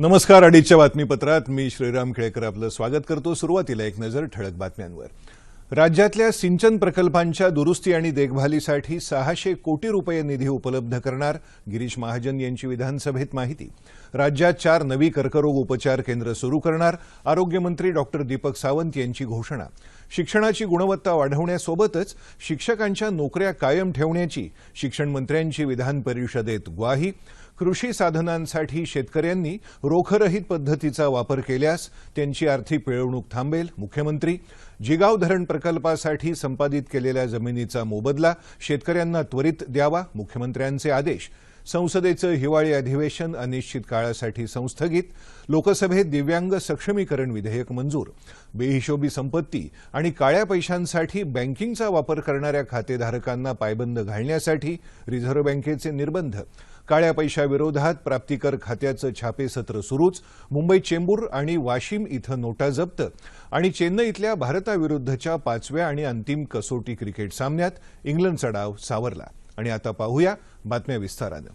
नमस्कार अडीचच्या बातमीपत्रात मी श्रीराम खेळकर आपलं स्वागत करतो. सुरुवातीला एक नजर ठळक बातम्यांवर. राज्यातल्या सिंचन प्रकल्पांच्या दुरुस्ती आणि देखभालीसाठी सहाशे कोटी रुपये निधी उपलब्ध करणार गिरीश महाजन यांची विधानसभेत माहिती. राज्यात चार नवी कर्करोग उपचार केंद्र सुरू करणार आरोग्यमंत्री डॉक्टर दीपक सावंत यांची घोषणा. शिक्षणाची गुणवत्ता वाढवण्यासोबतच शिक्षकांच्या नोकऱ्या कायम ठेवण्याची शिक्षण मंत्र्यांची विधान परिषदेत ग्वाही. कृषी साधनांसाठी शेतकऱ्यांनी रोखरहित पद्धतीचा वापर केल्यास त्यांची आर्थिक पिळवणूक थांबेल. मुख्यमंत्री जिगाव धरण प्रकल्पासाठी संपादित केलेल्या जमिनीचा मोबदला शेतकऱ्यांना त्वरित द्यावा मुख्यमंत्र्यांचे आदेश. संसदेचं हिवाळी अधिवेशन अनिश्चित काळासाठी संस्थगित. लोकसभेत दिव्यांग सक्षमीकरण विधेयक मंजूर. बेहिशोबी संपत्ती आणि काळ्या पैशांसाठी बँकिंगचा वापर करणाऱ्या खातेधारकांना पायबंद घालण्यासाठी रिझर्व्ह बँकेचे निर्बंध. काळ्या पैशाविरोधात प्राप्तिकर खात्याचं छापेसत्र सुरूच मुंबई चेंबूर आणि वाशिम इथं नोटा जप्त आणि चेन्नईतल्या भारताविरुद्धच्या पाचव्या आणि अंतिम कसोटी क्रिकेट सामन्यात इंग्लंडचा डाव सावरला. आणि आता पाहूया बातम्या विस्तारानं.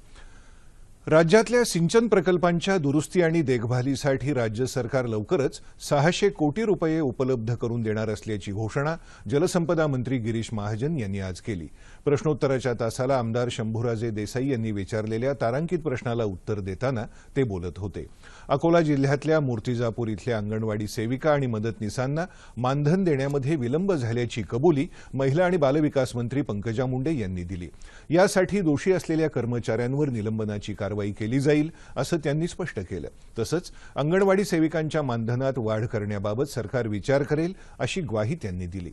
राज्यातल्या सिंचन प्रकल्पांच्या दुरुस्ती आणि देखभालीसाठी राज्य सरकार लवकरच सहाशे कोटी रुपये उपलब्ध करून देणार असल्याची घोषणा जलसंपदा मंत्री गिरीश महाजन यांनी आज केली. प्रश्नोत्तराच्या तासाला आमदार शंभूराजे देसाई यांनी विचारलेल्या तारांकित प्रश्नाला उत्तर देताना ते बोलत होते. अकोला जिल्ह्यातल्या मूर्तिजापूर इथल्या अंगणवाडी सेविका आणि मदतनीसांना मानधन देण्यामध्ये विलंब झाल्याची कबुली महिला आणि बालविकास मंत्री पंकजा मुंडे यांनी दिली. यासाठी दोषी असलेल्या कर्मचाऱ्यांवर निलंबनाची कारवाई केली जाईल असं त्यांनी स्पष्ट केलं. तसंच अंगणवाडी सेविकांच्या मानधनात वाढ करण्याबाबत सरकार विचार करेल अशी ग्वाही त्यांनी दिली.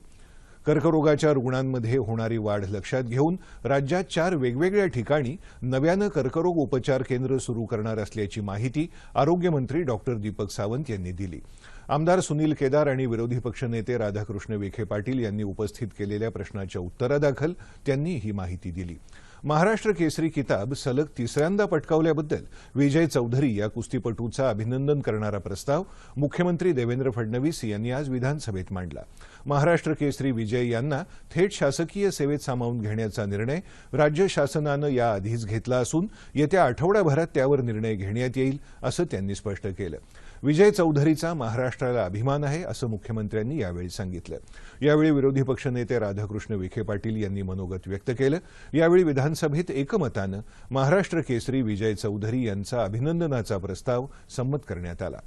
कर्करोगाच्या रुग्णांमध्ये होणारी वाढ लक्षात घेऊन राज्यात चार वेगवेगळ्या ठिकाणी नव्यानं कर्करोग उपचार केंद्र सुरू करणार असल्याची माहिती आरोग्यमंत्री डॉक्टर दीपक सावंत यांनी दिली. आमदार सुनील केदार आणि विरोधी पक्षनेते राधाकृष्ण विखे पाटील यांनी उपस्थित केलेल्या प्रश्नाच्या उत्तरादाखल त्यांनी ही माहिती दिली. महाराष्ट्र केसरी किताब सलग तिसऱ्यांदा पटकावल्याबद्दल विजय चौधरी या कुस्तीपटूचा अभिनंदन करणारा प्रस्ताव मुख्यमंत्री देवेंद्र फडणवीस यांनी आज विधानसभेत मांडला. महाराष्ट्र केसरी विजय यांना थेट शासकीय सेवेत सामावून घेण्याचा निर्णय राज्य शासनानं याआधीच घेतला असून येत्या आठवडाभरात त्यावर निर्णय घेण्यात येईल असं त्यांनी स्पष्ट केलं. विजय चौधरीचा महाराष्ट्राला अभिमान आहे असं मुख्यमंत्र्यांनी यावेळी सांगितलं. यावेळी विरोधी पक्षनेते राधाकृष्ण विखे पाटील यांनी मनोगत व्यक्त केलं. यावेळी विधानसभेत एकमतानं महाराष्ट्र केसरी विजय चौधरी यांचा अभिनंदनाचा प्रस्ताव संमत करण्यात आला.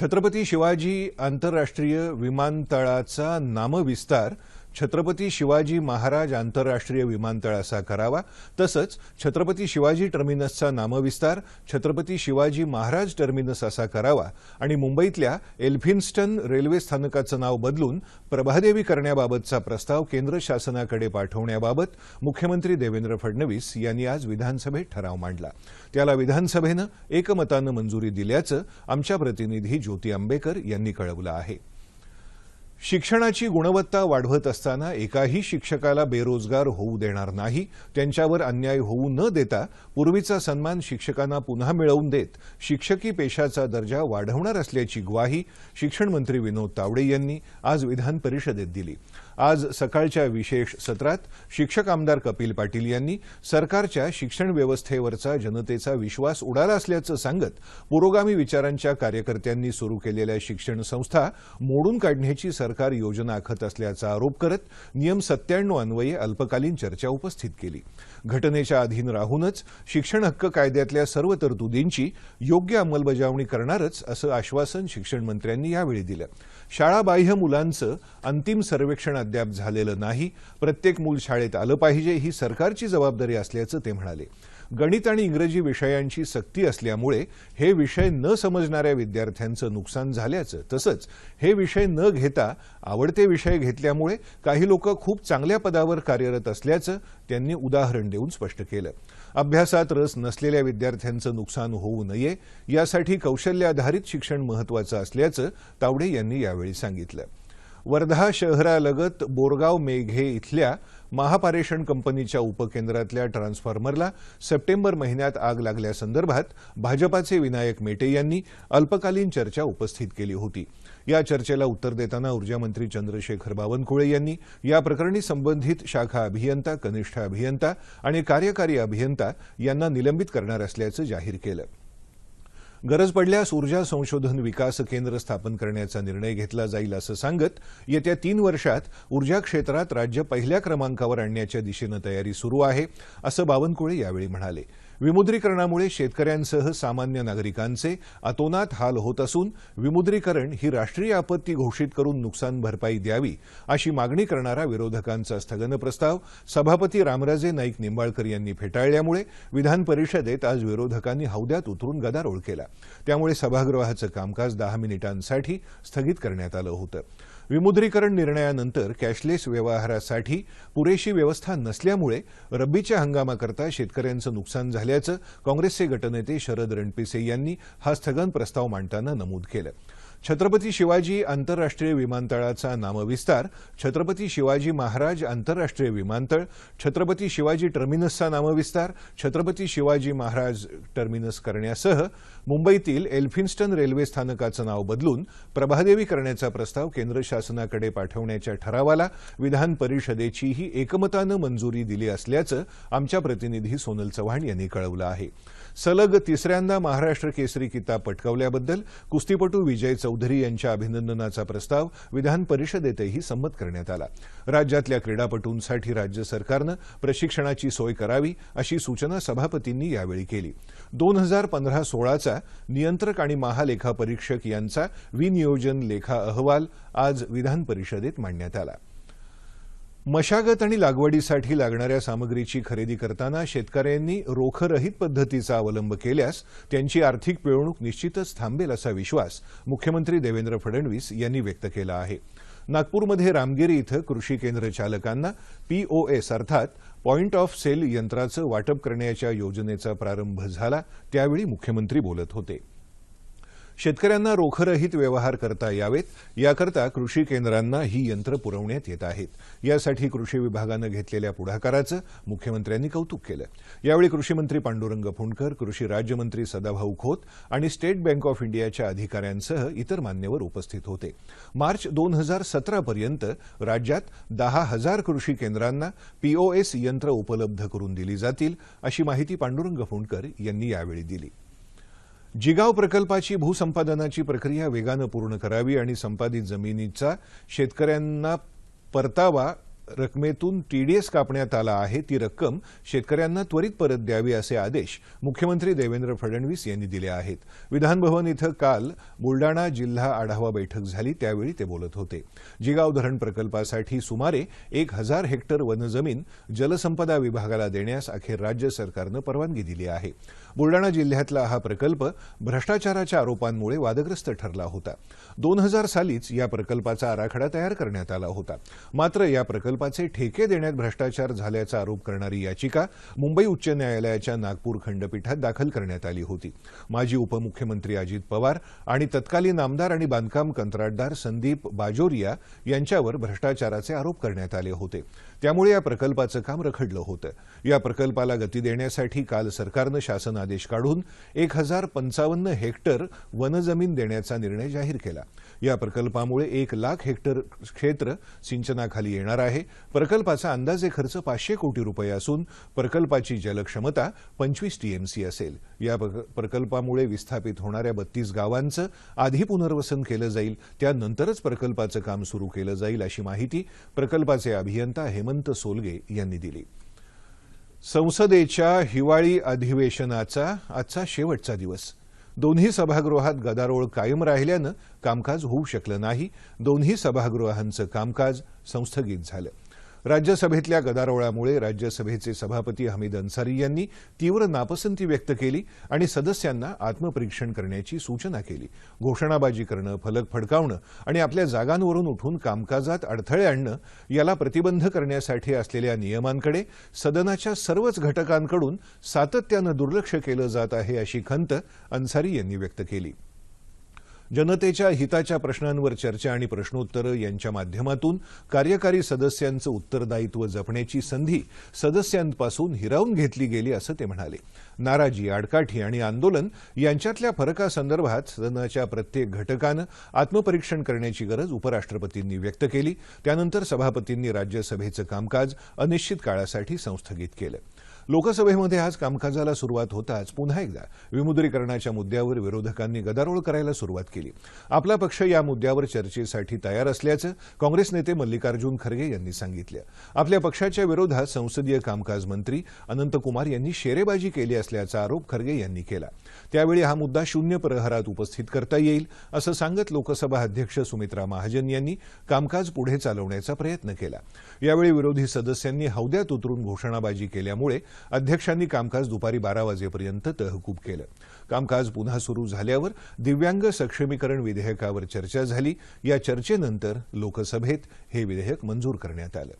छत्रपती शिवाजी आंतरराष्ट्रीय विमानतळाचा नामविस्तार छत्रपती शिवाजी महाराज आंतरराष्ट्रीय विमानतळ असा करावा. तसंच छत्रपती शिवाजी टर्मिनसचा नामविस्तार छत्रपती शिवाजी महाराज टर्मिनस असा करावा. आणि मुंबईतल्या एल्फिन्स्टन रेल्वे स्थानकाचं नाव बदलून प्रभादेवी करण्याबाबतचा प्रस्ताव केंद्र शासनाकडे पाठवण्याबाबत मुख्यमंत्री देवेंद्र फडणवीस यांनी आज विधानसभेत ठराव मांडला. त्याला विधानसभेनं एकमतानं मंजुरी दिल्याचं आमच्या प्रतिनिधी ज्योती आंबेकर यांनी कळवलं आहे. शिक्षणाची गुणवत्ता वाढवत असताना एकाही शिक्षकाला बेरोजगार होऊ देणार नाही त्यांच्यावर अन्याय होऊ न देता पूर्वीचा सन्मान शिक्षकांना पुन्हा मिळवून देत शिक्षकी पेशाचा दर्जा वाढवणार असल्याची ग्वाही शिक्षण मंत्री विनोद तावडे यांनी आज विधान परिषदेत दिली. आज सकाळच्या विशेष सत्रात शिक्षक आमदार कपिल पाटील यांनी सरकारच्या शिक्षण व्यवस्थेवरचा जनतेचा विश्वास उडाला असल्याचं सांगत पुरोगामी विचारांच्या कार्यकर्त्यांनी सुरू केलेल्या शिक्षण संस्था मोडून काढण्याची सरकार योजना आखत असल्याचा आरोप करत नियम सत्त्याण्णव अन्वये अल्पकालीन चर्चा उपस्थित केली. घटनेच्या अधीन राहूनच शिक्षण हक्क कायद्यातल्या सर्व तरतुदींची योग्य अंमलबजावणी करणारच असं आश्वासन शिक्षण मंत्र्यांनी यावेळी दिलं. शाळाबाह्य मुलांचं अंतिम सर्वेक्षण अद्याप झालेलं नाही. प्रत्येक मूल शाळेत आलं पाहिजे ही सरकारची जबाबदारी असल्याचं ते म्हणाले. गणित आणि इंग्रजी विषयांची सक्ती असल्यामुळे हे विषय न समजणाऱ्या विद्यार्थ्यांचं नुकसान झाल्याचं तसंच हे विषय न घेता आवडते विषय घेतल्यामुळे काही लोक खूप चांगल्या पदावर कार्यरत असल्याचं त्यांनी उदाहरण देऊन स्पष्ट केलं. अभ्यासात रस नसलेल्या विद्यार्थ्यांचं नुकसान होऊ नये यासाठी कौशल्याधारित शिक्षण महत्वाचं असल्याचं तावडे यांनी यावेळी सांगितलं. वर्धा शहरालगत बोरगाव मेघे इथल्या महापारेषण कंपनीच्या उपकेंद्रातल्या ट्रान्सफॉर्मरला सप्टेंबर महिन्यात आग लागल्यासंदर्भात भाजपाचे विनायक मेटे यांनी अल्पकालीन चर्चा उपस्थित केली होती. या चर्चेला उत्तर देताना ऊर्जामंत्री चंद्रशेखर बावनकुळे यांनी या प्रकरणी संबंधित शाखा अभियंता कनिष्ठ अभियंता आणि कार्यकारी अभियंता यांना निलंबित करणार असल्याचं जाहीर केलं. गरज पडल्यास ऊर्जा संशोधन विकास केंद्र स्थापन करण्याचा निर्णय घेतला जाईल असं सांगत येत्या तीन वर्षात ऊर्जा क्षेत्रात राज्य पहिल्या क्रमांकावर आणण्याच्या दिशेनं तयारी सुरू आहे असं बावनकुळे यावेळी म्हणाले. विमुद्रीकरणामुळे शेतकऱ्यांसह सामान्य नागरिकांचे अतोनात हाल होत असून विमुद्रीकरण ही राष्ट्रीय आपत्ती घोषित करून नुकसान भरपाई द्यावी अशी मागणी करणारा विरोधकांचा स्थगन प्रस्ताव सभापती रामराजे नाईक निंबाळकर यांनी फेटाळल्यामुळे विधान परिषदेत आज विरोधकांनी हौद्यात उतरून गदारोळ केला. त्यामुळे सभागृहाचं कामकाज दहा मिनिटांसाठी स्थगित करण्यात आलं होतं. विमुद्रीकरण निर्णयानंतर कॅशलेस व्यवहारासाठी पुरेशी व्यवस्था नसल्यामुळे रब्बीच्या हंगामाकरता शेतकऱ्यांचं नुकसान झाल्याचं काँग्रेसचे गटनेते शरद रणपिसे यांनी हा स्थगन प्रस्ताव मांडताना नमूद केलं. छत्रपती शिवाजी आंतरराष्ट्रीय विमानतळाचा नामविस्तार छत्रपती शिवाजी महाराज आंतरराष्ट्रीय विमानतळ छत्रपती शिवाजी टर्मिनसचा नामविस्तार छत्रपती शिवाजी महाराज टर्मिनस करण्यासह मुंबईतील एल्फिन्स्टन रेल्वे स्थानकाचं नाव बदलून प्रभादेवी करण्याचा प्रस्ताव केंद्र शासनाकडे पाठवण्याच्या ठरावाला विधान परिषदेचीही एकमतानं मंजुरी दिली असल्याचं आमच्या प्रतिनिधी सोनल चव्हाण यांनी कळवलं आहे. सलग तिसऱ्यांदा महाराष्ट्र केसरी किताब पटकावल्याबद्दल कुस्तीपटू विजय चौधरी यांच्या अभिनंदनाचा प्रस्ताव विधान परिषदेतही संमत करण्यात आला. राज्यातल्या क्रीडापटूंसाठी राज्य सरकारनं प्रशिक्षणाची सोय करावी अशी सूचना सभापतींनी यावेळी केली. दोन हजार पंधरा सोळाचा नियंत्रक आणि महालेखापरीक्षक यांचा विनियोजन लेखा अहवाल आज विधान परिषदेत मांडण्यात आला. मशागत आणि लागवडीसाठी लागणाऱ्या सामग्रीची खरेदी करताना शेतकऱ्यांनी रोखरहित पद्धतीचा अवलंब केल्यास त्यांची आर्थिक पिळवणूक निश्चितच थांबेल असा विश्वास मुख्यमंत्री देवेंद्र फडणवीस यांनी व्यक्त केला आहे. नागपूरमध्ये रामगिरी इथं कृषी केंद्र चालकांना पीओएस अर्थात पॉइंट ऑफ सेल यंत्राचं वाटप करण्याच्या योजनेचा प्रारंभ झाला त्यावेळी मुख्यमंत्री बोलत होते. शेतकऱ्यांना रोखरहित व्यवहार करता यावेत. याकरता कृषी केंद्रांना ही यंत्र पुरवण्यात येत आहेत. यासाठी कृषी विभागानं घेतलेल्या पुढाकाराचं मुख्यमंत्र्यांनी कौतुक केलं. यावेळी कृषीमंत्री पांडुरंग फुंडकर कृषी राज्यमंत्री सदाभाऊ खोत आणि स्टेट बँक ऑफ इंडियाच्या अधिकाऱ्यांसह इतर मान्यवर उपस्थित होते. मार्च दोन हजार सतरापर्यंत राज्यात दहा हजार कृषी केंद्रांना पीओएस यंत्र उपलब्ध करून दिली जातील अशी माहिती पांडुरंग फुंडकर यांनी यावेळी दिली. जिगाव प्रकल्पाची भूसंपादनाची प्रक्रिया वेगानं पूर्ण करावी आणि संपादित जमिनीचा शेतकऱ्यांना परतावा रकमेतून टीडीएस कापण्यात आला आहे ती रक्कम शेतकऱ्यांना त्वरित परत द्यावी असे आदेश मुख्यमंत्री देवेंद्र फडणवीस यांनी दिले आहेत. विधानभवन इथं काल बुलडाणा जिल्हा आढावा बैठक झाली. त्यावेळी ते बोलत होते. जिगाव धरण प्रकल्पासाठी सुमारे एक हजार हेक्टर वनजमीन जलसंपदा विभागाला देण्यास अखेर राज्य सरकारनं परवानगी दिली आहे. बुलडाणा जिल्ह्यातला हा प्रकल्प भ्रष्टाचाराच्या आरोपांमुळे वादग्रस्त ठरला होता. दोन हजार सालीच या प्रकल्पाचा आराखडा तयार करण्यात आला होता. मात्र या प्रकल्प प्रकल्पाचे ठेके देण्यात भ्रष्टाचार झाल्याचा आरोप करणारी याचिका मुंबई उच्च न्यायालयाच्या नागपूर खंडपीठात दाखल करण्यात आली होती. माजी उपमुख्यमंत्री अजित पवार आणि तत्कालीन आमदार आणि बांधकाम कंत्राटदार संदीप बाजोरिया यांच्यावर भ्रष्टाचाराचे आरोप करण्यात आले होते. त्यामुळे या प्रकल्पाचं काम रखडलं होतं. या प्रकल्पाला गती देण्यासाठी काल सरकारनं शासन आदेश काढून एक हजार पंचावन्न हेक्टर वनजमीन देण्याचा निर्णय जाहीर केला. या प्रकल्पामुळे एक लाख हेक्टर क्षेत्र सिंचनाखाली येणार आहे. प्रकल्पाचा अंदाजे खर्च पाचशे कोटी रुपये असून प्रकल्पाची जलक्षमता पंचवीस टीएमसी असेल. या प्रकल्पामुळे विस्थापित होणाऱ्या बत्तीस गावांचं आधी पुनर्वसन केलं जाईल त्यानंतरच प्रकल्पाचं काम सुरू केलं जाईल अशी माहिती प्रकल्पाचे अभियंता हेमंत सोलगे यांनी दिली. संसदेच्या हिवाळी अधिवेशनाचा आजचा शेवटचा दिवस. दोन्ही सभागृहात गदारोळ कायम राहिल्यानं कामकाज होऊ शकलं नाही. दोन्ही सभागृहांचं कामकाज संस्थगित झालं. राज्यसभेतल्या गदारोळामुळे राज्यसभेचे सभापती हमीद अन्सारी यांनी तीव्र नापसंती व्यक्त केली आणि सदस्यांना आत्मपरीक्षण करण्याची सूचना केली. घोषणाबाजी करणं फलक फडकावणं आणि आपल्या जागांवरून उठून कामकाजात अडथळे आणणं याला प्रतिबंध करण्यासाठी असलेल्या नियमांकडे सदनाच्या सर्वच घटकांकडून सातत्यानं दुर्लक्ष केलं जात आहे अशी खंत अन्सारी यांनी व्यक्त केली. जनतेच्या हिताच्या प्रश्नांवर चर्चा आणि प्रश्नोत्तरं यांच्या माध्यमातून कार्यकारी सदस्यांचं उत्तरदायित्व जपण्याची संधी सदस्यांपासून हिरावून घेतली गेली असं ते म्हणाले. नाराजी आडकाठी आणि आंदोलन यांच्यातल्या फरकासंदर्भात सदनाच्या प्रत्येक घटकानं आत्मपरीक्षण करण्याची गरज उपराष्ट्रपतींनी व्यक्त केली. त्यानंतर सभापतींनी राज्यसभेचं कामकाज अनिश्चित काळासाठी संस्थगित केलं. लोकसभेमध्ये आज कामकाजाला सुरुवात होताच पुन्हा एकदा विमुद्रीकरणाच्या मुद्द्यावर विरोधकांनी गदारोळ करायला सुरुवात केली. आपला पक्ष या मुद्द्यावर चर्चेसाठी तयार असल्याचं काँग्रेस नेते मल्लिकार्जुन खरगे यांनी सांगितलं. आपल्या पक्षाच्या विरोधात संसदीय कामकाज मंत्री अनंतकुमार यांनी शेरेबाजी केली असल्याचा आरोप खरगे यांनी केला. त्यावेळी हा मुद्दा शून्य प्रहरात उपस्थित करता येईल असं सांगत लोकसभा अध्यक्ष सुमित्रा महाजन यांनी कामकाज पुढे चालवण्याचा प्रयत्न केला. यावेळी विरोधी सदस्यांनी हौद्यात उतरून घोषणाबाजी केल्यामुळे अध्यक्षांनी कामकाज दुपारी बारा वाजेपर्यंत तहकूब केलं. कामकाज पुन्हा सुरू झाल्यावर दिव्यांग सक्षमीकरण विधेयकावर चर्चा झाली. या चर्चेनंतर लोकसभेत हे विधेयक मंजूर करण्यात आलं.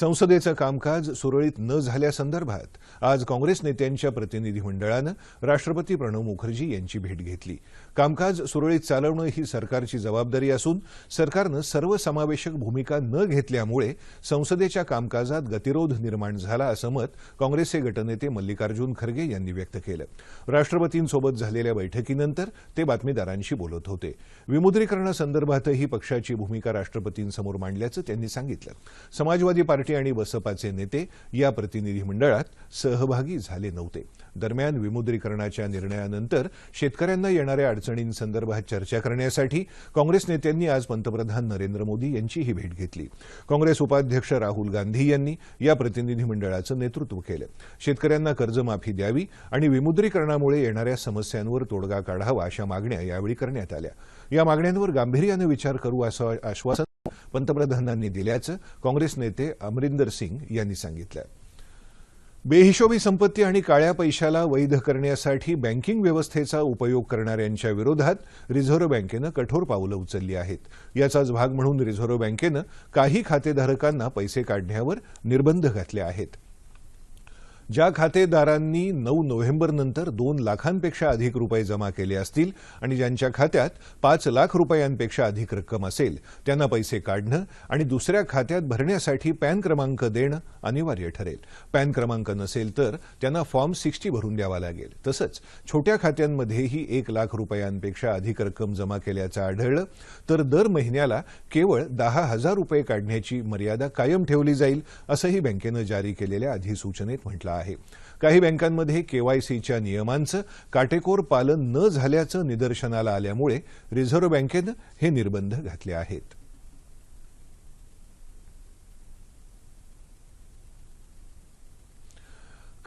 संसदेचं कामकाज सुरळीत न झाल्यासंदर्भात आज काँग्रेस नेत्यांच्या प्रतिनिधी मंडळानं राष्ट्रपती प्रणव मुखर्जी यांची भेट घेतली. कामकाज सुरळीत चालवणं ही सरकारची जबाबदारी असून सरकारनं सर्वसमावेशक भूमिका न घेतल्यामुळे संसदेच्या कामकाजात गतिरोध निर्माण झाला असं मत काँग्रेसचे गटनेते मल्लिकार्जुन खरगे यांनी व्यक्त केलं. राष्ट्रपतींसोबत झालेल्या बैठकीनंतर ते बातमीदारांशी बोलत होते. विमुद्रीकरणासंदर्भातही पक्षाची भूमिका राष्ट्रपतींसमोर मांडल्याचं त्यांनी सांगितलं. समाजवादी पार्टी पार्टी आणि बसपाचे नेते या प्रतिनिधी मंडळात सहभागी झाले नव्हते. दरम्यान विमुद्रीकरणाच्या निर्णयानंतर शेतकऱ्यांना येणाऱ्या अडचणींसंदर्भात चर्चा करण्यासाठी काँग्रेस नेत्यांनी आज पंतप्रधान नरेंद्र मोदी यांचीही भेट घेतली. काँग्रेस उपाध्यक्ष राहुल गांधी यांनी या प्रतिनिधी मंडळाचं नेतृत्व केलं. शेतकऱ्यांना कर्जमाफी द्यावी आणि विमुद्रीकरणामुळे येणाऱ्या समस्यांवर तोडगा काढावा अशा मागण्या यावेळी करण्यात आल्या. या मागण्यांवर गांभीर्यानं विचार करू असं आश्वासन पंतप्रधानांनी दिल्याचं काँग्रेस नेते अमरिंदर सिंग यांनी सांगितलं बेहिशोबी संपत्ती आणि काळ्या पैशाला वैध करण्यासाठी बँकिंग व्यवस्थेचा उपयोग करणाऱ्यांच्या विरोधात रिझर्व्ह बँकेनं कठोर पावलं उचलली आहेत. याचाच भाग म्हणून रिझर्व्ह बँकेनं काही खातेधारकांना पैसे काढण्यावर निर्बंध घातले आहेत. ज्या खातेदारांनी नऊ नोव्हेंबरनंतर दोन लाखांपेक्षा अधिक रुपये जमा केले असतील आणि ज्यांच्या खात्यात पाच लाख रुपयांपेक्षा अधिक रक्कम असेल त्यांना पैसे काढणं आणि दुसऱ्या खात्यात भरण्यासाठी पॅन क्रमांक देणं अनिवार्य ठरेल. पॅन क्रमांक नसेल तर त्यांना फॉर्म सिक्स्टी भरून द्यावा लागेल. तसंच छोट्या खात्यांमध्येही एक लाख रुपयांपेक्षा अधिक रक्कम जमा केल्याचं आढळलं तर दर महिन्याला केवळ दहा हजार रुपये काढण्याची मर्यादा कायम ठेवली जाईल असंही बँकेनं जारी केलेल्या अधिसूचनेत म्हटलं आहे. काही बँकांमध्ये केवायसीच्या नियमांचं काटेकोर पालन न झाल्याचं निदर्शनाला आल्यामुळे रिझर्व्ह बँकेनं हे निर्बंध घातले आहेत.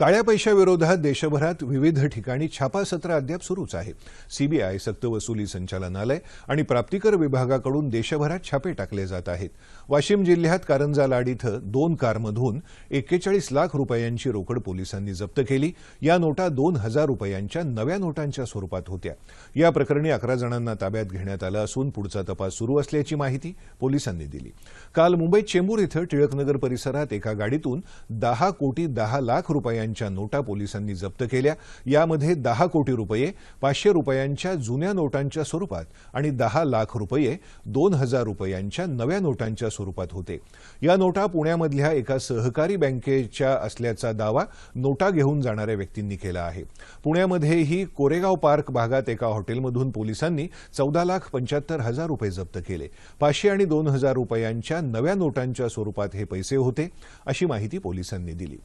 काळ्या पैशाविरोधात देशभरात विविध ठिकाणी छापासत्र अद्याप सुरूच आहे. सीबीआय सक्तवसुली संचालनालय आणि प्राप्तिकर विभागाकडून देशभरात छापे टाकले जात आहेत. वाशिम जिल्ह्यात कारंजा लाड इथं दोन कारमधून एक्केचाळीस लाख रुपयांची रोकड पोलिसांनी जप्त केली. या नोटा दोन हजार रुपयांच्या नव्या नोटांच्या स्वरूपात होत्या. या प्रकरणी अकरा जणांना ताब्यात घेण्यात आलं असून पुढचा तपास सुरू असल्याची माहिती पोलिसांनी दिली. काल मुंबईत चेंबूर इथं टिळकनगर परिसरात एका गाडीतून दहा कोटी दहा लाख रुपयांच्या नोटा पोलिसांनी जप्त केल्या. यामध्ये दहा कोटी रुपये पाचशे रुपयांच्या जुन्या नोटांच्या स्वरूपात आणि दहा लाख रुपये दोन हजार रुपयांच्या नव्या नोटांच्या स्वरूपात होते. या नोटा पुण्यामधल्या एका सहकारी बँकेच्या असल्याचा दावा नोटा घेऊन जाणाऱ्या व्यक्तींनी केला आहे. पुण्यामध्येही कोरेगाव पार्क भागात एका हॉटेलमधून पोलिसांनी चौदा लाख पंच्याहत्तर हजार रुपये जप्त केले. पाचशे आणि दोन हजार रुपयांच्या नव्या नोटांच्या स्वरूपात हे पैसे होते अशी माहिती पोलिसांनी दिली.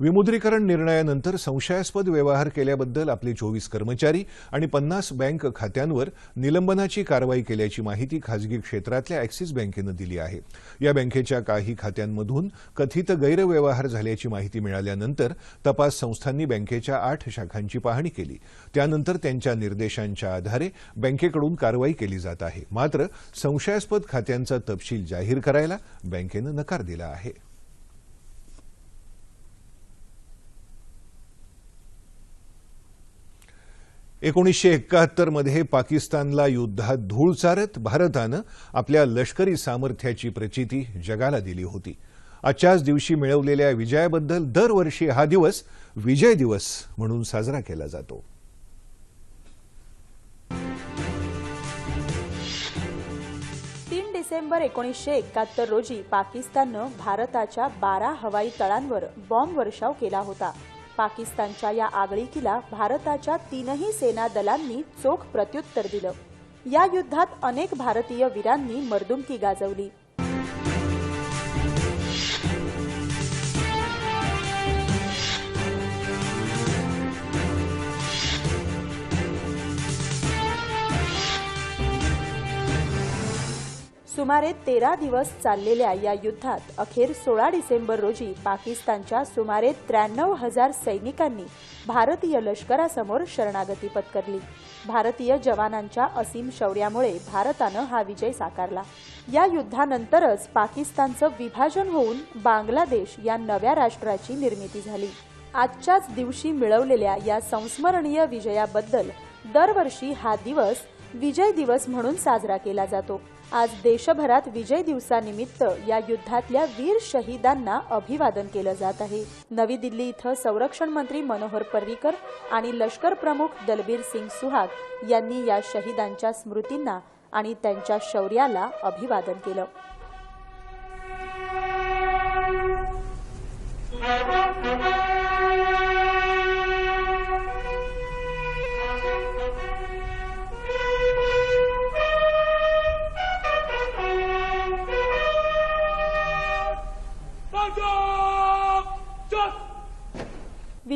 विमुद्रीकरण निर्णयानंतर संशयास्पद व्यवहार केल्याबद्दल आपले चोवीस कर्मचारी आणि पन्नास बँक खात्यांवर निलंबनाची कारवाई केल्याची माहिती खासगी क्षेत्रातल्या ॲक्सिस बँकेनं दिली आहे. या बँकेच्या काही खात्यांमधून कथित गैरव्यवहार झाल्याची माहिती मिळाल्यानंतर तपास संस्थांनी बँकेच्या आठ शाखांची पाहणी केली. त्यानंतर त्यांच्या निर्देशांच्या आधारे बँकेकडून कारवाई केली जात आहे. मात्र संशयास्पद खात्यांचा तपशील जाहीर करायला बँकेनं नकार दिला आहे. एकोणीसशे एकाहत्तरमध्ये पाकिस्तानला युद्धात धूळ चारत भारतानं आपल्या लष्करी सामर्थ्याची प्रचिती जगाला दिली होती. आजच्याच दिवशी मिळवलेल्या विजयाबद्दल दरवर्षी हा दिवस विजय दिवस म्हणून साजरा केला जातो. तीन डिसेंबर एकोणीसशे एकाहत्तर रोजी पाकिस्ताननं भारताच्या बारा हवाई तळांवर बॉम्ब वर्षाव केला होता. पाकिस्तानच्या या आगळीकीला भारताच्या तीनही सेना दलांनी चोख प्रत्युत्तर दिलं. या युद्धात अनेक भारतीय वीरांनी मर्दुमकी गाजवली. सुमारे तेरा दिवस चाललेल्या या युद्धात अखेर सोळा डिसेंबर रोजी पाकिस्तानच्या सुमारे त्र्याण्णव हजार सैनिकांनी भारतीय लष्करासमोर शरणागती पत्करली. भारतीय जवानांच्या असीम शौर्यामुळे भारतानं हा विजय साकारला. या युद्धानंतरच पाकिस्तानचं विभाजन होऊन बांगलादेश या नव्या राष्ट्राची निर्मिती झाली. आजच्याच दिवशी मिळवलेल्या या संस्मरणीय विजयाबद्दल दरवर्षी हा दिवस विजय दिवस म्हणून साजरा केला जातो. आज देशभरात विजय दिवसानिमित्त या युद्धातल्या वीर शहीदांना अभिवादन केलं जात आहे. नवी दिल्ली इथं संरक्षण मंत्री मनोहर पर्रिकर आणि लष्कर प्रमुख दलबीर सिंग सुहाग यांनी या शहीदांच्या स्मृतींना आणि त्यांच्या शौर्याला अभिवादन केलं.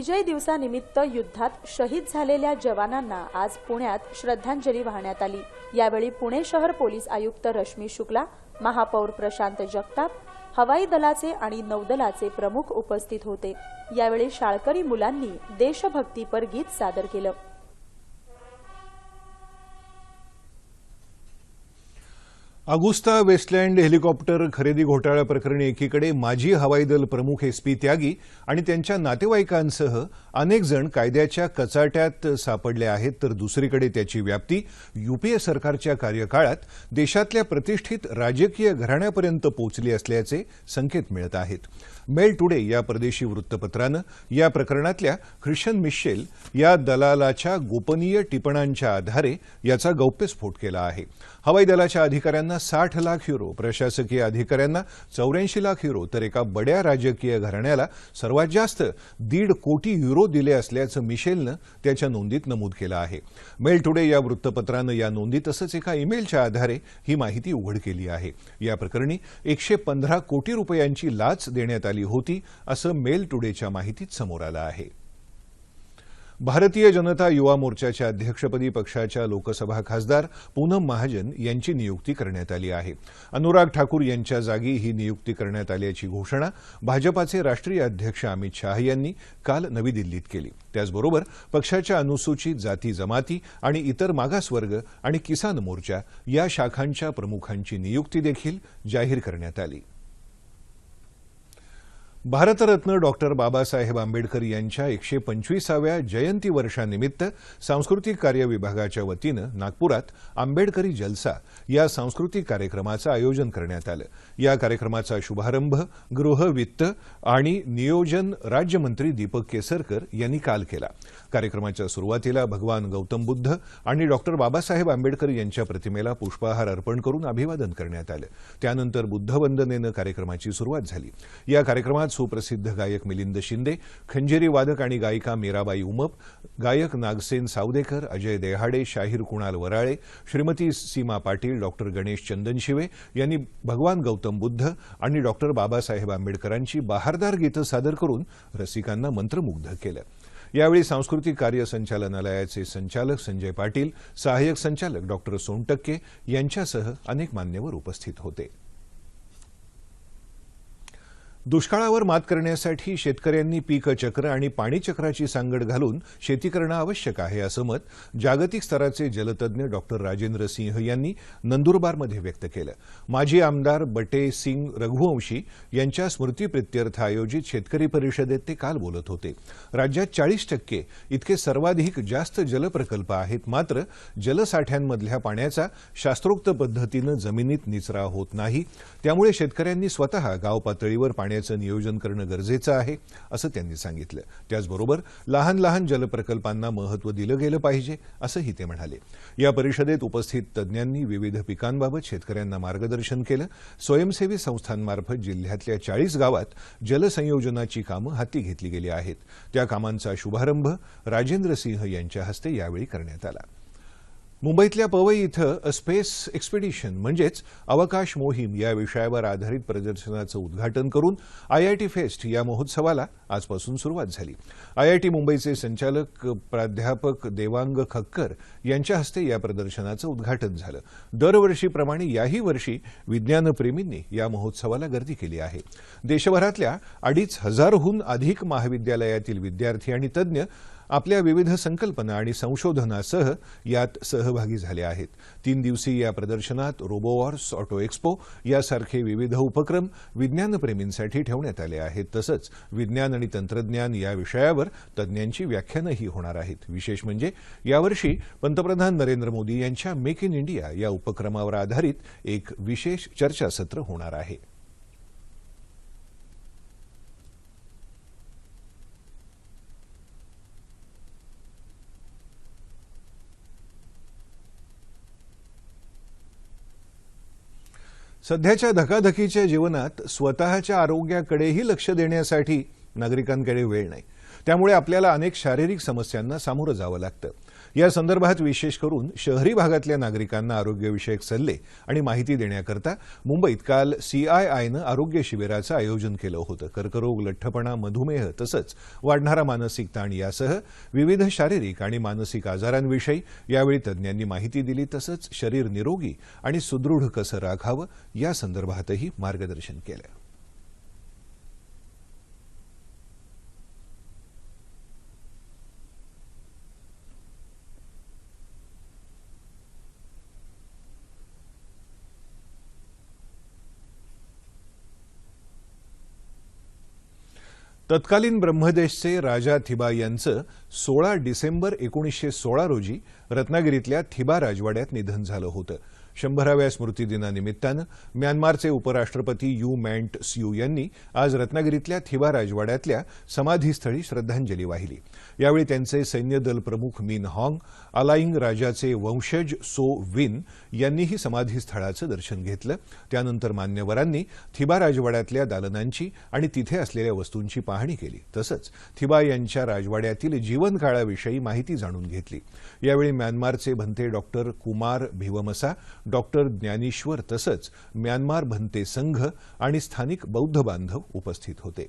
विजय दिवसानिमित्त युद्धात शहीद झालेल्या जवानांना आज पुण्यात श्रद्धांजली वाहण्यात आली. यावेळी पुणे शहर पोलीस आयुक्त रश्मी शुक्ला महापौर प्रशांत जगताप हवाई दलाचे आणि नौदलाचे प्रमुख उपस्थित होते. यावेळी शाळकरी मुलांनी देशभक्तीपर गीत सादर केलं. अगुस्ता वेस्टलँड हेलिकॉप्टर खरेदी घोटाळ्याप्रकरणी एकीकडे माजी हवाई दल प्रमुख एस पी त्यागी आणि त्यांच्या नातेवाईकांसह अनेक जण कायद्याच्या कचाट्यात सापडले आहेत तर दुसरीकडे त्याची व्याप्ती युपीए सरकारच्या कार्यकाळात देशातल्या प्रतिष्ठित राजकीय घराण्यापर्यंत पोहोचली असल्याचे संकेत मिळत आहेत. मेल टुडे या परदेशी वृत्तपत्रानं या प्रकरणातल्या ख्रिश्चन मिशेल या दलालाच्या गोपनीय टिपणांच्या आधारे याचा गौप्यस्फोट केला आहे. हवाई दलाच्या अधिकाऱ्यांना साठ लाख युरो प्रशासकीय अधिकाऱ्यांना चौऱ्याऐंशी लाख युरो तर एका बड्या राजकीय घराण्याला सर्वात जास्त दीड कोटी युरो दिले असल्याचं मिशेलनं त्याच्या नोंदीत नमूद केलं आहे. मेल टुडे या वृत्तपत्रानं या नोंदी तसंच एका ईमेलच्या आधारे ही माहिती उघड केली आहे. या प्रकरणी एकशे पंधरा कोटी रुपयांची लाच देण्यात आली होती असं मेल टुडेच्या माहितीत समोर आलं आहे. भारतीय जनता युवा मोर्चाच्या अध्यक्षपदी पक्षाच्या लोकसभा खासदार पूनम महाजन यांची नियुक्ती करण्यात आली आहे. अनुराग ठाकूर यांच्या जागी ही नियुक्ती करण्यात आल्याची घोषणा भाजपाचे राष्ट्रीय अध्यक्ष अमित शाह यांनी काल नवी दिल्लीत केली. त्याचबरोबर पक्षाच्या अनुसूचित जाती जमाती आणि इतर मागासवर्ग आणि किसान मोर्चा या शाखांच्या प्रमुखांची नियुक्ती देखील जाहीर करण्यात आली. भारतरत्न डॉक्टर बाबासाहेब आंबेडकर यांच्या एकशे पंचवीसाव्या जयंती वर्षानिमित्त सांस्कृतिक कार्य विभागाच्या वतीनं नागपुरात आंबेडकरी जलसा या सांस्कृतिक कार्यक्रमाचं आयोजन करण्यात आलं. या कार्यक्रमाचा शुभारंभ गृह वित्त आणि नियोजन राज्यमंत्री दीपक केसरकर यांनी काल केला. कार्यक्रमाच्या सुरुवातीला भगवान गौतम बुद्ध आणि डॉक्टर बाबासाहेब आंबेडकर यांच्या प्रतिमेला पुष्पहार अर्पण करून अभिवादन करण्यात आलं. त्यानंतर बुद्धवंदनेनं कार्यक्रमाची सुरुवात झाली. या कार्यक्रमात सुप्रसिद्ध गायक मिलिंद शिंदे खंजेरी वादक आणि गायिका मीराबाई उमप गायक नागसेन सावदेकर अजय देहाडे शाहीर कुणाल वराळे श्रीमती सीमा पाटील डॉक्टर गणेश चंदनशिवे यांनी भगवान गौतम बुद्ध आणि डॉक्टर बाबासाहेब आंबेडकरांची बहारदार गीतं सादर करून रसिकांना मंत्रमुग्ध केलं. यावेळी सांस्कृतिक कार्य संचालनालयाचे संचालक संजय पाटील सहाय्यक संचालक डॉक्टर सोनटक्के यांच्यासह अनेक मान्यवर उपस्थित होते. दुष्काळावर मात करण्यासाठी शेतकऱ्यांनी पीकचक्र आणि पाणीचक्राची सांगड घालून शेती करणं आवश्यक आहे असं मत जागतिक स्तराचे जलतज्ञ डॉक्टर राजेंद्र सिंह यांनी नंदुरबारमध्ये व्यक्त केलं. माजी आमदार बटे सिंग रघुवंशी यांच्या स्मृतीप्रित्यर्थ आयोजित शेतकरी परिषदेत ते काल बोलत होते. राज्यात चाळीस टक्के इतके सर्वाधिक जास्त जलप्रकल्प आहेत मात्र जलसाठ्यांमधल्या पाण्याचा शास्त्रोक्त पद्धतीनं जमिनीत निचरा होत नाही. त्यामुळे शेतकऱ्यांनी स्वतः गाव पातळीवर पाण्याचं नियोजन करणं गरजेचं आहे असं त्यांनी सांगितलं. त्याचबरोबर लहान लहान जलप्रकल्पांना महत्त्व दिलं गेलं पाहिजे असंही ते म्हणाले. या परिषदेत उपस्थित तज्ज्ञांनी विविध पिकांबाबत शेतकऱ्यांना मार्गदर्शन केलं. स्वयंसेवी संस्थांमार्फत जिल्ह्यातल्या चाळीस गावात जलसंयोजनाची कामं हाती घेतली गेली आहेत. त्या कामांचा शुभारंभ राजेंद्र सिंह यांच्या हस्ते यावेळी करण्यात आला. मुंबईतल्या पवई इथं स्पेस एक्सपिडिशन म्हणजेच अवकाश मोहीम या विषयावर आधारित प्रदर्शनाचं उद्घाटन करून आयआयटी फेस्ट या महोत्सवाला आजपासून सुरुवात झाली. आयआयटी मुंबईचे संचालक प्राध्यापक देवांग खक्कर यांच्या हस्ते या प्रदर्शनाचं उद्घाटन झालं. दरवर्षीप्रमाणे याही वर्षी विज्ञानप्रेमींनी या महोत्सवाला गर्दी केली आहे. देशभरातल्या अडीच हजारहून अधिक महाविद्यालयातील विद्यार्थी आणि तज्ज्ञ आपल्या विविध संकल्पना आणि संशोधनासह यात सहभागी झाले आहेत. तीन दिवसीय या प्रदर्शनात रोबोवॉर्स ऑटो एक्स्पो यासारखे विविध उपक्रम विज्ञानप्रेमींसाठी ठेवण्यात आले आहेत. तसंच विज्ञान आणि तंत्रज्ञान या विषयावर तज्ज्ञांची व्याख्यानंही होणार आहेत. विशेष म्हणजे यावर्षी पंतप्रधान नरेंद्र मोदी यांच्या मेक इन इंडिया या उपक्रमावर आधारित एक विशेष चर्चासत्र होणार आहे. सध्याच्या धकाधकीच्या जीवनात स्वतःच्या आरोग्याकडेही लक्ष देण्यासाठी नागरिकांकडे वेळ नाही. त्यामुळे आपल्याला अनेक शारीरिक समस्यांना सामोरं जावं लागतं. या संदर्भात विशेष करून शहरी भागातल्या नागरिकांना आरोग्यविषयक सल्ले आणि माहिती देण्याकरता मुंबईत काल सीआयआयनं आरोग्य शिबिराचं आयोजन केलं होतं. कर्करोग लठ्ठपणा मधुमेह तसंच वाढणारा मानसिक ताण यासह विविध शारीरिक आणि मानसिक आजारांविषयी यावेळी तज्ज्ञांनी माहिती दिली तसंच शरीर निरोगी आणि सुदृढ कसं राखावं या संदर्भातही मार्गदर्शन केलं. तत्कालीन ब्रह्मदेशचे राजा थिबा यांचं सोळा डिसेंबर एकोणीसशे सोळा रोजी रत्नागिरीतल्या थिबा राजवाड्यात निधन झालं होतं. शंभराव्या स्मृतिदिनानिमित्तानं म्यानमारचे उपराष्ट्रपती यू मँट स्यू यांनी आज रत्नागिरीतल्या थिबा राजवाड्यातल्या समाधीस्थळी श्रद्धांजली वाहिली. यावेळी त्यांचे सैन्यदल प्रमुख मिन हॉंग अलाईंग राजाचे वंशज सो विन यांनीही समाधीस्थळाचं दर्शन घेतलं. त्यानंतर मान्यवरांनी थिबा राजवाड्यातल्या दालनांची आणि तिथे असलेल्या वस्तूंची पाहणी केली. तसंच थिबा यांच्या राजवाड्यातील जीवनकाळाविषयी माहिती जाणून घेतली. यावेळी म्यानमारचे भंते डॉक्टर कुमार भिवमसा डॉक्टर ज्ञानेश्वर तसंच म्यानमार भंते संघ आणि स्थानिक बौद्ध बांधव उपस्थित होते.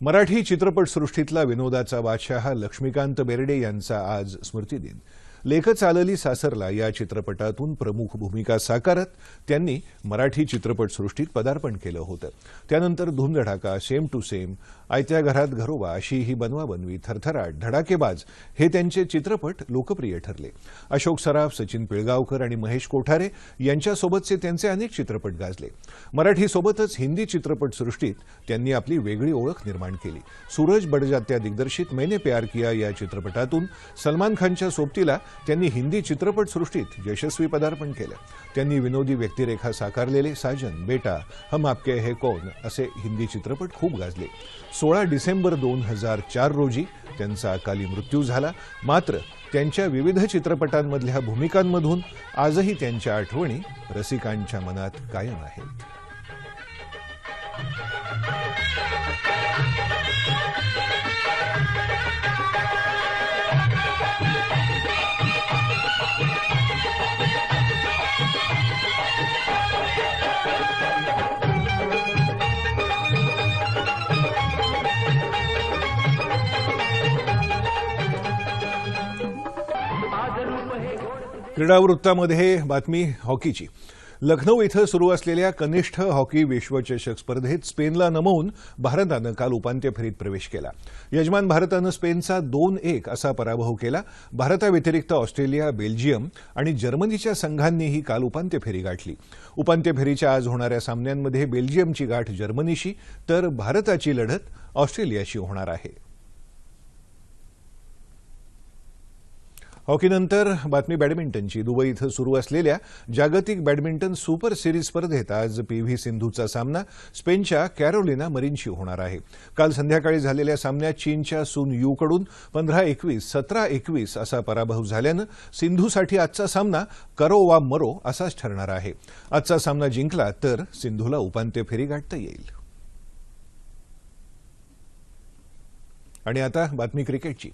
मराठी चित्रपटसृष्टीतला विनोदाचा बादशहा लक्ष्मीकांत बेर्डे यांचा आज स्मृतिदिन. लेख चालली सासरला या चित्रपटातून प्रमुख भूमिका साकारत त्यांनी मराठी चित्रपटसृष्टीत पदार्पण केलं होतं. त्यानंतर धूमधडाका सेम टू सेम आयत्या घरात घरोबा अशी ही बनवाबनवी थरथराट धडाकेबाज हे त्यांचे चित्रपट लोकप्रिय ठरले. अशोक सराफ सचिन पिळगावकर आणि महेश कोठारे यांच्यासोबतचे त्यांचे अनेक चित्रपट गाजले. मराठीसोबतच हिंदी चित्रपटसृष्टीत त्यांनी आपली वेगळी ओळख निर्माण केली. सूरज बडजात्या दिग्दर्शित मैने प्यार किया या चित्रपटातून सलमान खानच्या सोबतीला त्यांनी हिंदी चित्रपटसृष्टीत यशस्वी पदार्पण केलं. त्यांनी विनोदी व्यक्तिरेखा साकारलेले साजन बेटा हम आपके है कौन? असे हिंदी चित्रपट खूप गाजले. सोळा डिसेंबर दोन हजार चार रोजी त्यांचा अकाली मृत्यू झाला. मात्र त्यांच्या विविध चित्रपटांमधल्या भूमिकांमधून आजही त्यांच्या आठवणी रसिकांच्या मनात कायम आहेत. क्रीडावृत्तामध्ये बातमी हॉकीची. लखनौ इथं सुरू असलेल्या कनिष्ठ हॉकी विश्वचषक स्पर्धेत स्पेनला नमवून भारतानं काल उपांत्य फेरीत प्रवेश केला. यजमान भारतानं स्पेनचा दोन एक असा पराभव केला. भारताव्यतिरिक्त ऑस्ट्रेलिया बेल्जियम आणि जर्मनीच्या संघांनीही काल उपांत्य फेरी गाठली. उपांत्य फेरीच्या आज होणाऱ्या सामन्यांमध्ये बेल्जियमची गाठ जर्मनीशी तर भारताची लढत ऑस्ट्रेलियाशी होणार आहे. हॉकीनंतर बातमी बॅडमिंटनची. दुबई इथं सुरू असलेल्या जागतिक बॅडमिंटन सुपर सिरीज स्पर्धेत आज पी व्ही सिंधूचा सामना स्पेनच्या कॅरोलिना मरीनशी होणार आहे. काल संध्याकाळी झालेल्या सामन्यात चीनच्या सुन यूकडून पंधरा एकवीस सतरा एकवीस असा पराभव झाल्यानं सिंधूसाठी आजचा सामना करो वा मरो असाच ठरणार आहे. आजचा सामना जिंकला तर सिंधूला उपांत्य फेरी गाठता येईल. आणि आता बातमी क्रिकेटची.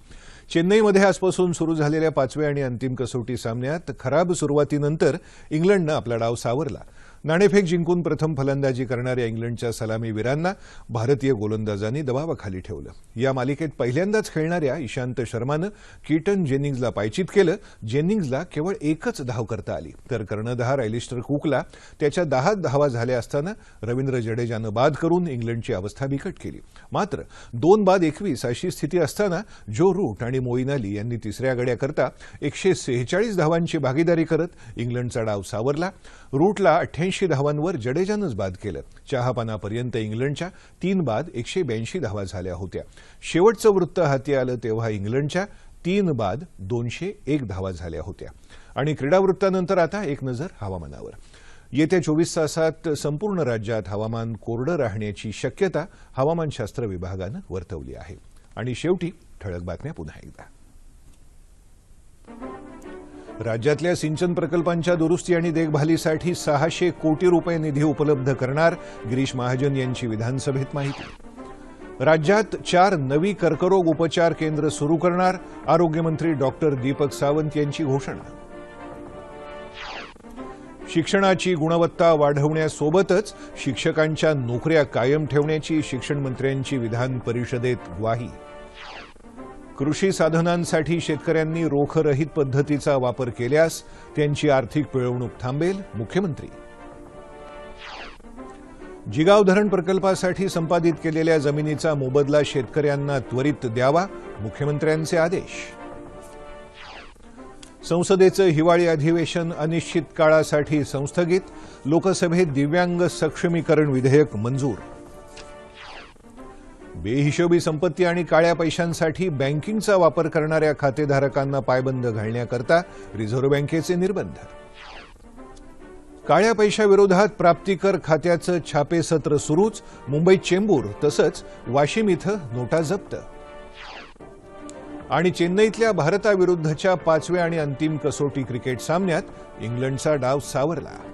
चेन्नईमध्ये आजपासून सुरू झालेल्या पाचव्या आणि अंतिम कसोटी सामन्यात खराब सुरुवातीनंतर इंग्लंडनं आपला डाव सावरला. नाणेफेक जिंकून प्रथम फलंदाजी करणाऱ्या इंग्लंडच्या सलामीवीरांना भारतीय गोलंदाजांनी दबावाखाली ठेवलं. या मालिकेत पहिल्यांदाच खेळणाऱ्या इशांत शर्मानं कीटन जेनिंग्जला पायचित केलं. जेनिंग्जला केवळ एकच धाव करता आली. तर कर्णधार ॲलिस्टर कुकला त्याच्या दहा धावा झाल्या असताना रवींद्र जडेजानं बाद करून इंग्लंडची अवस्था बिकट केली. मात्र दोन बाद एकवीस अशी स्थिती असताना जो रूट आणि मोईन अली यांनी तिसऱ्या गड्याकरता एकशे सेहेचाळीस धावांची भागीदारी करत इंग्लंडचा डाव सावरला. रूटला अठ्ठ्याऐंशी धावांवर जडेजानंच बाद केलं. चहापानापर्यंत इंग्लंडच्या तीन बाद एकशे ब्याऐंशी धावा झाल्या होत्या. शेवटचं वृत्त हाती आलं तेव्हा इंग्लंडच्या तीन बाद दोनशे एक धावा झाल्या होत्या. आणि क्रीडावृत्तानंतर आता एक नजर हवामानावर. येत्या चोवीस तासात संपूर्ण राज्यात हवामान कोरडं राहण्याची शक्यता हवामानशास्त्र विभागानं वर्तवली आहे. आणि शेवटी ठळक बातम्या पुन्हा एकदा. राज्यातल्या सिंचन प्रकल्पांच्या दुरुस्ती आणि देखभालीसाठी सहाशे कोटी रुपये निधी उपलब्ध करणार गिरीश महाजन यांची विधानसभेत माहिती. राज्यात चार नवी कर्करोग उपचार केंद्र सुरू करणार आरोग्यमंत्री डॉक्टर दीपक सावंत यांची घोषणा. शिक्षणाची गुणवत्ता वाढवण्यासोबतच शिक्षकांच्या नोकऱ्या कायम ठेवण्याची शिक्षण मंत्र्यांची विधान परिषदेत ग्वाही. कृषी साधनांसाठी शेतकऱ्यांनी रोखरहित पद्धतीचा वापर केल्यास त्यांची आर्थिक पिळवणूक थांबेल मुख्यमंत्री. जिगाव धरण प्रकल्पासाठी संपादित केलेल्या जमिनीचा मोबदला शेतकऱ्यांना त्वरित द्यावा मुख्यमंत्र्यांचे आदेश. संसदेचं हिवाळी अधिवेशन अनिश्चित काळासाठी संस्थगित लोकसभेत दिव्यांग सक्षमीकरण विधेयक मंजूर. बेहिशोबी संपत्ती आणि काळ्या पैशांसाठी बँकिंगचा वापर करणाऱ्या खातेधारकांना पायबंद घालण्याकरता रिझर्व्ह बँकेचे निर्बंध. काळ्या पैशाविरोधात प्राप्तिकर खात्याचं छापेसत्र सुरूच मुंबईत चेंबूर तसंच वाशिम इथं नोटा जप्त. आणि चेन्नईतल्या भारताविरुद्धच्या पाचव्या आणि अंतिम कसोटी क्रिकेट सामन्यात इंग्लंडचा डाव सावरला.